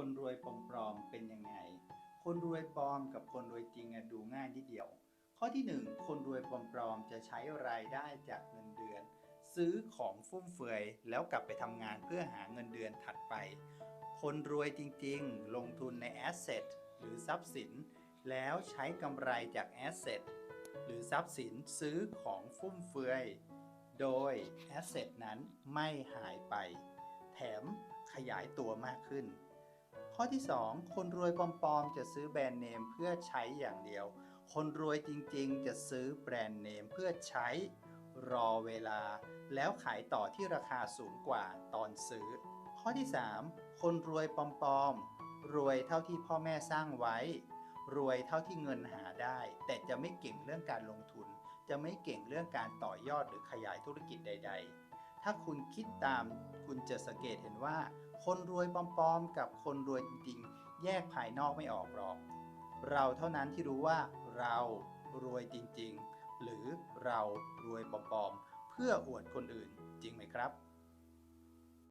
คนรวยปลอมๆเป็นยังไง คนรวยปลอมกับคนรวยจริงดูง่ายนิดเดียว ข้อที่หนึ่งคนรวยปลอมๆจะใช้รายได้จากเงินเดือน ซื้อของฟุ่มเฟือยแล้วกลับไปทำงานเพื่อหาเงินเดือนถัดไป คนรวยจริงๆ ลงทุนในแอสเซทหรือทรัพย์สิน แล้วใช้กำไรจากแอสเซทหรือทรัพย์สินซื้อของฟุ่มเฟือยโดยแอสเซทนั้นไม่หายไป แถมขยายตัวมากขึ้น ข้อที่ 2 คนรวยปลอมๆ จะซื้อแบรนด์เนมเพื่อใช้อย่างเดียว คนรวยจริงๆ จะซื้อแบรนด์เนมเพื่อใช้รอเวลา แล้วขายต่อที่ราคาสูงกว่าตอนซื้อ ข้อที่ 3 คนรวยปลอมๆ รวยเท่าที่พ่อแม่สร้างไว้ รวยเท่าที่เงินหาได้ แต่จะไม่เก่งเรื่องการลงทุน จะไม่เก่งเรื่องการต่อยอดหรือขยายธุรกิจใด ๆ ถ้าคุณคิดตามคุณจะสังเกตเห็นว่า คนรวยปลอมๆ กับคนรวยจริงๆ แยกภายนอกไม่ออกหรอก เราเท่านั้นที่รู้ว่าเรารวยจริงๆ หรือเรารวยปลอมๆ เพื่ออวดคนอื่นจริงไหมครับ